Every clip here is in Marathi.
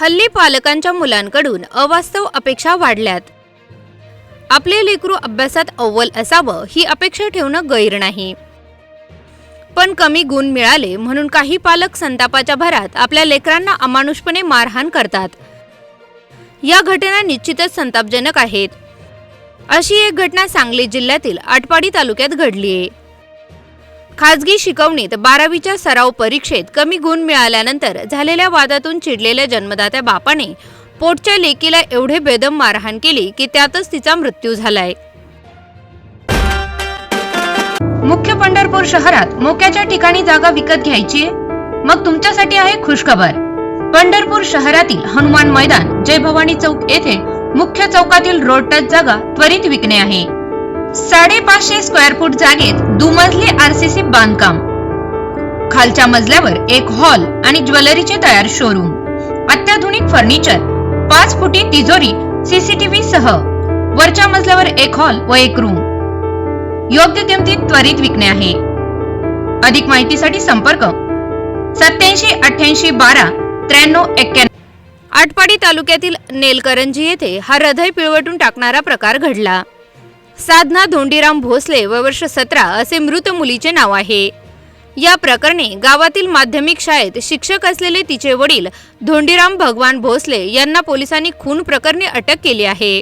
हल्ली पालकांच्या मुलांकडून अवास्तव अपेक्षा वाढल्यात. आपले लेकरू अभ्यासात अव्वल असावं ही अपेक्षा ठेवणं गैर नाही. पण कमी गुण मिळाले म्हणून काही पालक संतापाच्या भरात आपल्या लेकरांना अमानुषपणे मारहाण करतात. या घटना निश्चितच संतापजनक आहेत. अशी एक घटना सांगली जिल्ह्यातील आटपाडी तालुक्यात घडली आहे खाजगी शिकवणीत बारावीच्या सराव परीक्षेत कमी गुण मिळाल्यानंतर झालेल्या वादातून चिडलेल्या जन्मदात्या बापाने पोटच्या लेकीला एवढे बेदम मारहाण केली की त्यातच तिचा मृत्यू झालाय. मुख्य पंढरपूर शहरात मोक्याच्या ठिकाणी जागा विकत घ्यायची? मग तुमच्यासाठी आहे खुशखबर. पंढरपूर शहरातील हनुमान मैदान जय भवानी चौक येथे मुख्य चौकातील रोड टच जागा त्वरित विकणे आहे. साडेपाचशे स्क्वेअर फूट जागेत दुमजली आरसीसी बांधकाम. खालच्या मजल्यावर एक हॉल आणि ज्वेलरीचे तयार शोरूम अत्याधुनिक फर्निचर पाच फुटी तिजोरी सीसीटीव्ही सह. वरच्या मजल्यावर एक हॉल व एक रूम योग्य किमतीत त्वरित विकणे आहे. अधिक माहितीसाठी संपर्क सत्याऐंशी अठ्ठ्याऐंशी बारा त्र्याण्णव एक्क्याण्णव आटपाडी तालुक्यातील नेलकरंजी येथे हा हृदय पिळवटून टाकणारा प्रकार घडला. साधना धोंडीराम भोसले व वर्ष सतरा असे मृत मुलीचे नाव आहे. या प्रकरणी गावातील माध्यमिक शाळेत शिक्षक असलेले तिचे वडील धोंडीराम भगवान भोसले यांना पोलिसांनी खून प्रकरणी अटक केली आहे.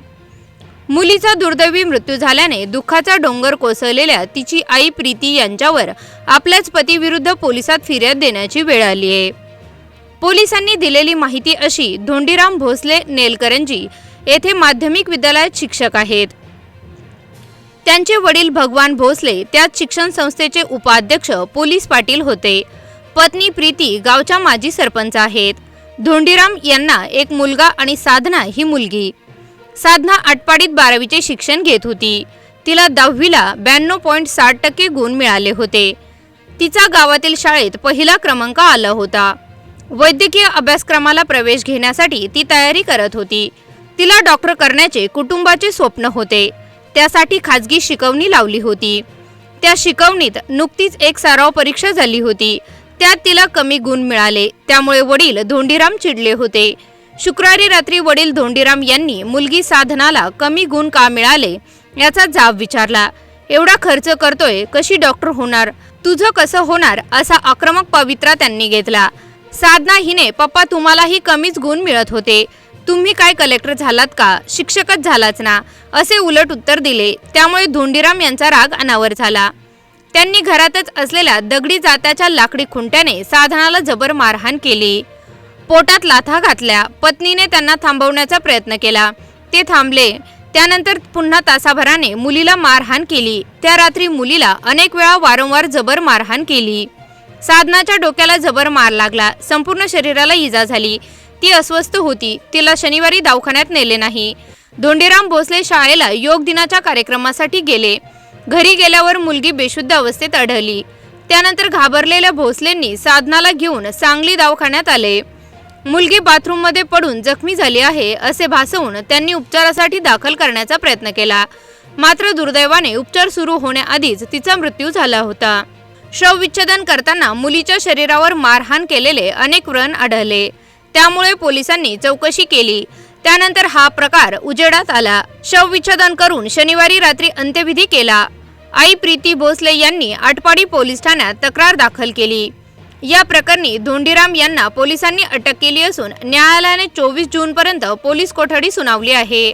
मुलीचा दुर्दैवी मृत्यू झाल्याने दुःखाचा डोंगर कोसळलेल्या तिची आई प्रीती यांच्यावर आपल्याच पतीविरुद्ध पोलिसात फिर्याद देण्याची वेळ आली आहे. पोलिसांनी दिलेली माहिती अशी धोंडीराम भोसले नेलकरंजी येथे माध्यमिक विद्यालयात शिक्षक आहेत. त्यांचे वडील भगवान भोसले त्याच शिक्षण संस्थेचे उपाध्यक्ष पोलीस पाटील होते. पत्नी प्रीती गावच्या माजी सरपंच आहेत. धोंडीराम यांना एक मुलगा आणि साधना ही मुलगी. साधना आटपाडीत बारावीचे शिक्षण घेत होती. तिला दहावीला ब्याण्णव पॉईंट साठ टक्के गुण मिळाले होते. तिचा गावातील शाळेत पहिला क्रमांक आला होता. वैद्यकीय अभ्यासक्रमाला प्रवेश घेण्यासाठी ती तयारी करत होती. तिला डॉक्टर करण्याचे कुटुंबाचे स्वप्न होते. त्यासाठी खाजगी शिकवणी लावली होती. त्या शिकवणीत नुकतीच एक सराव परीक्षा झाली होती. त्यात तिला कमी गुण मिळाले. त्यामुळे वडील धोंडीराम चिडले होते. शुक्रवारी रात्री वडील धोंडीराम यांनी मुलगी साधनाला कमी गुण का मिळाले याचा जाब विचारला. एवढा खर्च करतोय कशी डॉक्टर होणार? तुझं कसं होणार? असा आक्रमक पवित्रा त्यांनी घेतला. साधना हिने पप्पा तुम्हालाही कमीच गुण मिळत होते. तुम्ही काय कलेक्टर झालात का? शिक्षकच झालाच ना. असे उलट उत्तर दिले. त्यामुळे धोंडीराम यांचा राग अनावर झाला. त्यांनी घरातच असलेल्या दगडी जात्याच्या लाकडी खुंट्याने साधनाला जबर मारहाण केली. पोटात लाथा घातल्या. पत्नीने त्यांना थांबवण्याचा प्रयत्न केला. ते थांबले. त्यानंतर पुन्हा तासाभराने मुलीला मारहाण केली. त्या रात्री मुलीला अनेक वेळा वारंवार जबर मारहाण केली. साधनाच्या डोक्याला जबर मार लागला. संपूर्ण शरीराला इजा झाली. ती अस्वस्थ होती. तिला शनिवारी दवाखान्यात नेले नाही. धोंडीराम भोसले शाळेला योग दिनाच्या कार्यक्रमासाठी गेले. घरी गेल्यावर मुलगी बेशुद्ध अवस्थेत आढळली. त्यानंतर घाबरलेल्या भोसलेंनी साधनाला घेऊन सांगली दवाखान्यात आले. मुलगी बाथरूममध्ये पडून जखमी झाली आहे असे भासवून त्यांनी उपचारासाठी दाखल करण्याचा प्रयत्न केला. मात्र दुर्दैवाने उपचार सुरू होण्याआधीच तिचा मृत्यू झाला होता. शवविच्छेदन करताना मुलीच्या शरीरावर मारहाण केलेले अनेक व्रण आढळले. त्यामुळे पोलिसांनी चौकशी केली. त्यानंतर हा प्रकार उजेडात आला. शवविच्छेदन करून शनिवारी रात्री अंत्यविधी केला. आई प्रीती भोसले यांनी आटपाडी पोलीस ठाण्यात तक्रार दाखल केली. या प्रकरणी धोंडीराम यांना पोलिसांनी अटक केली असून न्यायालयाने चोवीस जूनपर्यंत पोलीस कोठडी सुनावली आहे.